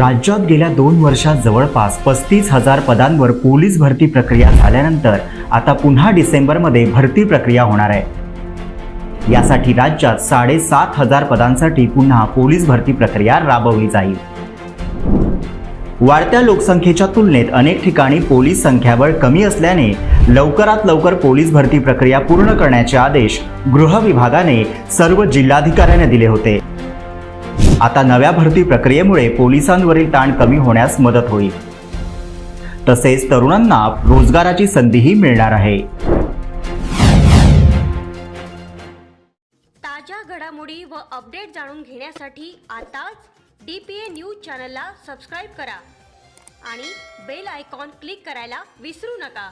राज्यात गेल्या दोन वर्षात जवळपास पस्तीस हजार पदांवर पोलीस भरती प्रक्रिया झाल्यानंतर आता पुन्हा डिसेंबरमध्ये भरती प्रक्रिया होणार आहे. यासाठी राज्यात साडेसात हजार पदांसाठी पुन्हा पोलीस भरती प्रक्रिया राबवली जाईल. वाढत्या लोकसंख्येच्या तुलनेत अनेक ठिकाणी पोलीस संख्याबळ कमी असल्याने लवकरात लवकर पोलीस भरती प्रक्रिया पूर्ण करण्याचे आदेश गृह विभागाने सर्व जिल्हाधिकाऱ्यांना दिले होते. आता नव्या भरती प्रक्रियेमुळे पोलिसांवरील ताण कमी होण्यास मदत होईल. तसेच तरुणांना रोजगाराची संधीही मिळणार आहे. ताज्या घडामोडी व अपडेट जाणून घेण्यासाठी आताच डी पी ए न्यूज चॅनलला सबस्क्राईब करा आणि बेल आयकॉन क्लिक करायला विसरू नका.